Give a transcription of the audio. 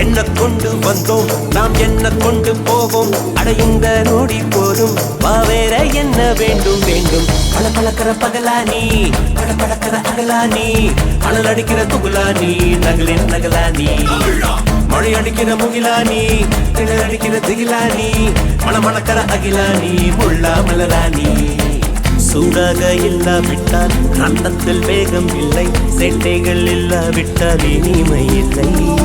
என்ன கொண்டு வந்தோம். நாம் என்ன கொண்டு போவோம். அடையுந்த நொடி போதும். வேற என்ன வேண்டும் வேண்டும். பல பழக்கிற பகலானி பட பழக்கிற அகலானி அனல் அடிக்கிற துகுலானி நகலின் நகலானி மழை அடிக்கிற முகிலானி திணல் அடிக்கிற திகிலானி மணமணக்கிற அகிலானி முள்ளா மலராணி சூடாக இல்லாவிட்டால் ரத்தத்தில் வேகம் இல்லை. செட்டைகள் இல்லாவிட்டால் இனிமை இல்லை.